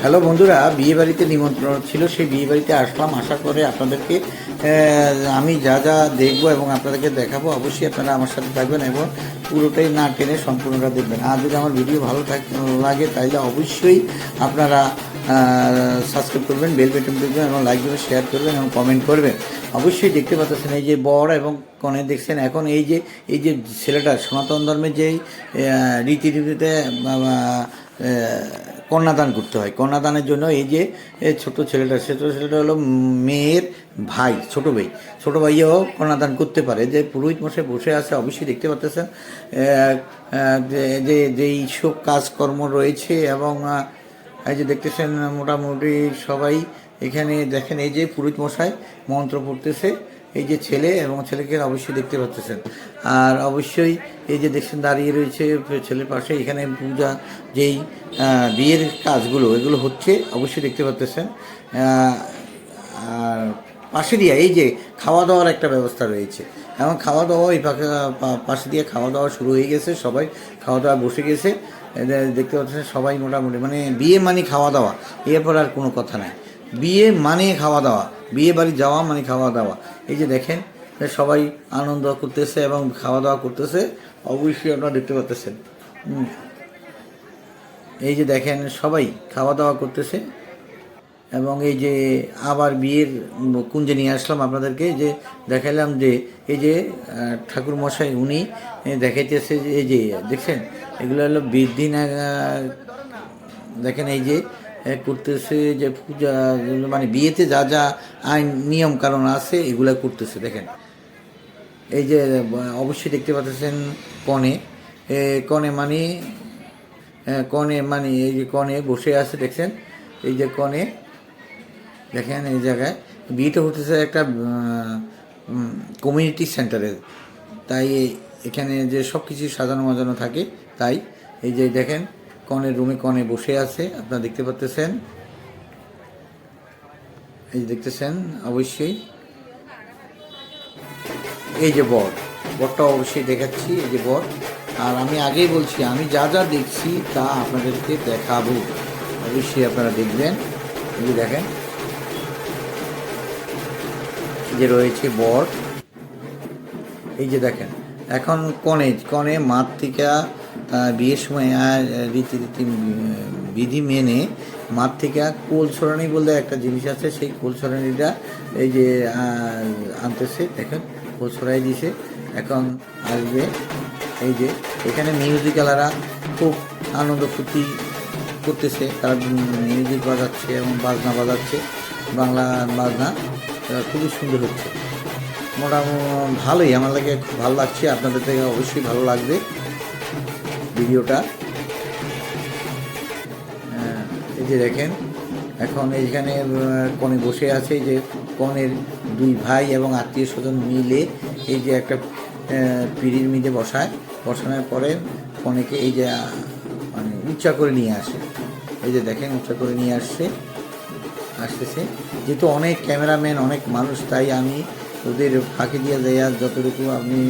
Hello বন্ধুরা বিয়ে বাড়িতে নিমন্ত্রণ ছিল, সেই বিয়ে বাড়িতে আসলাম, আসার পরে আপনাদেরকে আমি যা যা দেখব এবং আপনাদেরকে দেখাবো, অবশ্যই আপনারা আমার সাথে থাকবেন এবং পুরোটাই না টেনে সম্পূর্ণটা দেখবেন। আর যদি আমার ভিডিও ভালো লাগে, তাহলে অবশ্যই আপনারা সাবস্ক্রাইব করবেন বেল বেটন দেখবেন এবং লাইক দেবেন শেয়ার করবেন এবং কমেন্ট করবেন। অবশ্যই দেখতে পাচ্ছেন এই যে বর এবং কনে দেখছেন, এখন এই যে এই যে ছেলেটা, সনাতন ধর্মের যেই রীতিনীতিতে কন্যাদান করতে হয়। কন্যাদানের জন্য এই যে ছোট ছেলেটা ছোট ছেলেটা হলো মেয়ের ভাই, ছোট ভাই। ছোট ভাইও কন্যাদান করতে পারে। যে পুরোহিত মশাই বসে আছে, অবশ্যই দেখতে পাচ্ছেন যে যেই সব কাজকর্ম রয়েছে এবং এই যে দেখতেছেন মোটামুটি সবাই এখানে দেখেন, এই যে পুরোহিত মশাই মন্ত্র পড়তেছে। এই যে ছেলে এবং ছেলেকে অবশ্যই দেখতে পাচ্ছেন। আর অবশ্যই এই যে দেখছেন দাঁড়িয়ে রয়েছে ছেলের পাশে, এখানে পূজা যেই বিয়ের কাজগুলো, এগুলো হচ্ছে অবশ্যই দেখতে পাচ্ছেন। আর পাশে দিয়ে এই যে খাওয়া দাওয়ার একটা ব্যবস্থা রয়েছে। এবং খাওয়া দাওয়া এই পাশে, পা- পাশে দিয়ে খাওয়া দাওয়া শুরু হয়ে গেছে, সবাই খাওয়া দাওয়া বসে গেছে। দেখতে পাচ্ছেন সবাই মোটামুটি মানে বিয়ে মানে খাওয়া দাওয়া এরপর আর কোনো কথা নাই। বিয়ে মানে খাওয়া দাওয়া বিয়ে বাড়ি যাওয়া মানে খাওয়া দাওয়া এই যে দেখেন সবাই আনন্দ করতেছে এবং খাওয়া দাওয়া করতেছে। অবশ্যই আপনারা দেখতে পাচ্ছেন এই যে দেখেন, সবাই খাওয়া দাওয়া করতেছে। এবং এই যে আবার বিয়ের কুঞ্জে নিয়ে আসলাম আপনাদেরকে, যে দেখালাম যে এই যে ঠাকুর মশাই উনি দেখাইতেছে যে, এই যে, দেখছেন? এগুলো হলো বৃদ্ধি না দেখেন এই যে করতেছে যে পূজা মানে বিয়েতে যা যা আইন, নিয়ম কারণ আছে, এগুলো করতেছে, দেখেন। এই যে, অবশ্যই দেখতে পাচ্ছেন কনে। কনে মানে কনে মানে এই যে কনে বসে আছে, দেখছেন? এই যে কনে, দেখেন এই জায়গায়। বিয়েটা হতেছে একটা কমিউনিটি সেন্টারে তাই এখানে যে সব কিছু সাজানো মাজানো থাকে, তাই। এই যে দেখেন কনের রুমে কনে বসে আছে আপনারা দেখতে পাচ্তেছেন এই যে দেখতেছেন অবশ্যই। এই যে বর বরটা অবশ্যই দেখাচ্ছি এই যে বর আর আমি আগেই বলছি আমি যা যা দেখছি তা আপনাদেরকে দেখাবো। অবশ্যই আপনারা দেখবেন। এই যে দেখেন। এই যে রয়েছে বর এই যে দেখেন এখন কনে কনে আহ, বিয়ের সময় আহ, রীতিরীতি উম, বিধি মেনে মাঠ থেকে কোল ছড়ানি বলতে একটা জিনিস আছে সেই কোল ছড়ানিটা এই যে আনতেছে দেখেন কোল ছড়াই দিছে এখন আসবে এই যে এখানে মিউজিক্যালারা খুব আনন্দ ফুর্তি করতেছে তারা মিউজিক বাজাচ্ছে এবং বাজনা বাজাচ্ছে বাংলা বাজনা খুবই সুন্দর হচ্ছে। মোটামুটি ভালোই আমার লাগে খুব ভালো লাগছে আপনাদের থেকে অবশ্যই ভালো লাগবে। ভিডিওটা। আহ, এই যে দেখেন এখন এইখানে কনে বসে আছে যে কনের দুই ভাই এবং আত্মীয় স্বজন মিলে এই যে একটা পিঁড়ির মিদে বসায়। বসানোর পরে কনেকে এই যে মানে উচ্চা করে নিয়ে আসে। এই যে দেখেন উচ্চা করে নিয়ে আসছে আসতেছে। যেহেতু অনেক ক্যামেরাম্যান অনেক মানুষ তাই আমি ওদের ফাঁকি দিয়ে দেয়া যতটুকু আমি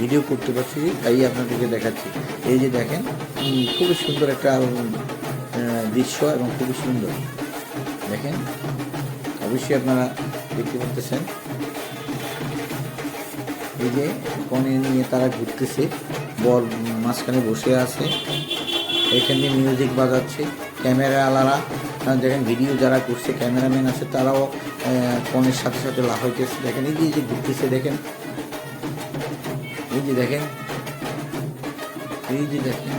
ভিডিও করতে পারছি, তাই আপনাদেরকে দেখাচ্ছি। এই যে দেখেন খুবই সুন্দর একটা দৃশ্য এবং খুবই সুন্দর। দেখেন, অবশ্যই আপনারা দেখতে পাচ্ছেন এই যে কনে নিয়ে তারা ঘুরতেছে, বর মাঝখানে বসে আছে। এখানে মিউজিক বাজাচ্ছে ক্যামেরা আলারা দেখেন ভিডিও যারা করছে ক্যামেরাম্যান আছে, তারাও ফোনের সাথে সাথে লাফাইতেছে দেখেন, এই যে ঘুরতেছে, দেখেন। এই যে দেখেন, এই যে দেখেন।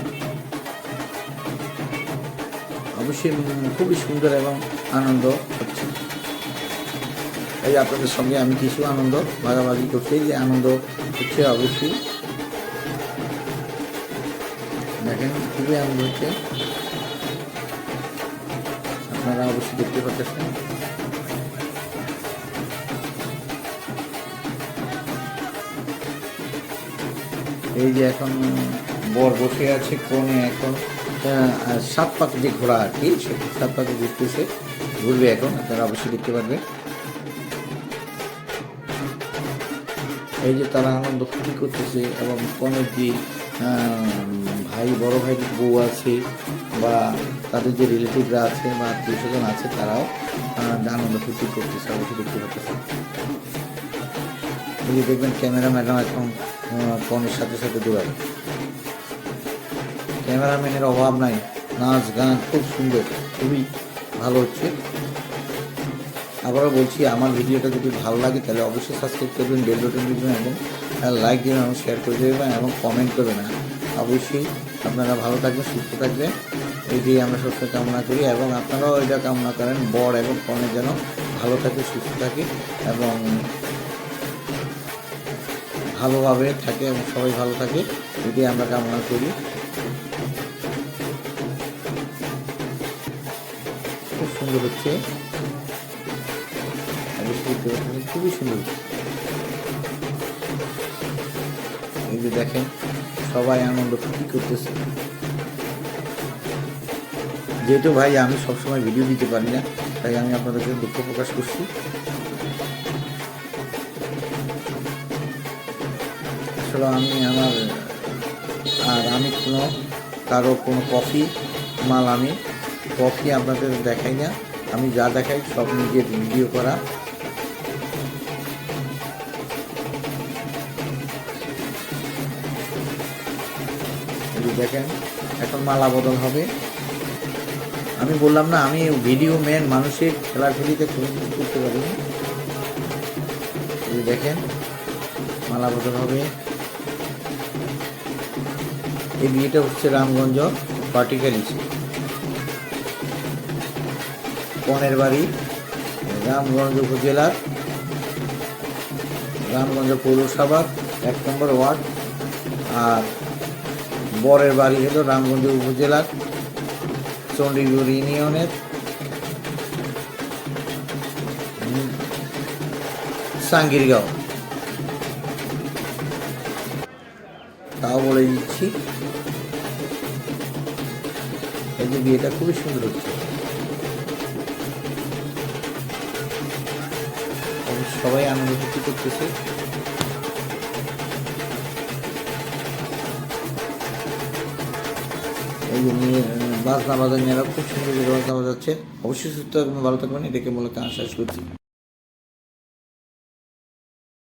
অবশ্যই খুবই সুন্দর এবং আনন্দ হচ্ছে। এই আপনাদের সঙ্গে আমি কিছু আনন্দ ভাগাভাগি করছি যে আনন্দ হচ্ছে অবশ্যই। দেখেন, খুবই আনন্দ হচ্ছে। আপনারা অবশ্যই দেখতে পাচ্ছেন এই যে এখন বর বসে আছে কোণে এখন সাত পাকে যে ঘোড়া আর কি, সে সাত পাকে ঘুরতেছে, ঘুরবে এখন, আপনারা অবশ্যই দেখতে পারবেন। এই যে তারা আনন্দ ফুর্তি করতেছে এবং কনের যে ভাই, বড় ভাই বউ আছে বা তাদের যে রিলেটিভরা আছে বা আত্মীয় স্বজন আছে, তারাও আনন্দ ফুর্তি করতেছে, অবশ্যই দেখতে পাচ্ছেন এই দেখবেন ক্যামেরা ম্যাডাম এখন ফোনের সাথে সাথে দৌড়ায়। ক্যামেরাম্যানের অভাব নাই। নাচ গান খুব সুন্দর, খুবই ভালো হচ্ছে। আবারও বলছি, আমার ভিডিওটা যদি ভালো লাগে, তাহলে অবশ্যই সাবস্ক্রাইব করবেন বেল বাটন দিবেন এবং লাইক দেবেন এবং শেয়ার করে দেবেন এবং কমেন্ট করবেন। অবশ্যই আপনারা ভালো থাকবেন, সুস্থ থাকবেন। এটাই আমরা সবসময় কামনা করি এবং আপনারাও এটা কামনা করেন, বর এবং কনে যেন ভালো থাকে, সুস্থ থাকে এবং ভালোভাবে থাকে এবং সবাই ভালো থাকে এটাই আমরা কামনা করি। খুব সুন্দর হচ্ছে। খুবই সুন্দর এই যে দেখেন, সবাই আনন্দ ফুর্তি করতেছে। যেহেতু ভাই, আমি সবসময় ভিডিও দিতে পারি না, তাই আমি আপনাদেরকে দুঃখ প্রকাশ করছি। আসলে আমি আমার, আর আমি কোনো, কারও কোনো কফি, মাল আমি, কফি আপনাদের দেখাই না। আমি যা দেখাই সব নিজের ভিডিও করা। যে দেখেন। এখন মালা বদল হবে। আমি বললাম না, আমি ভিডিও ম্যান মানুষের কিছু করতে পারিনি। দেখেন, মালা বদল হবে। এই বিয়েটা হচ্ছে রামগঞ্জ পার্টিকালিস কনের বাড়ি, রামগঞ্জ উপজেলার, রামগঞ্জ পৌরসভার এক নম্বর ওয়ার্ড, আর বরের বাড়ি হলো রামগঞ্জ উপজেলার চণ্ডীগড় ইউনিয়নের। সাঙ্গিরগাঁও। তাও বলে দিচ্ছি, এই যে বিয়েটা খুবই সুন্দর হচ্ছে। সবাই আনন্দ করতেছে। এই যে নিয়ে বাজনা খুব সুন্দর বাস বাজনা বাজাচ্ছে। অবশ্যই সুস্থ থাকবেন, ভালো থাকবেন, এটাকে মূলত আশ্বাস করছি।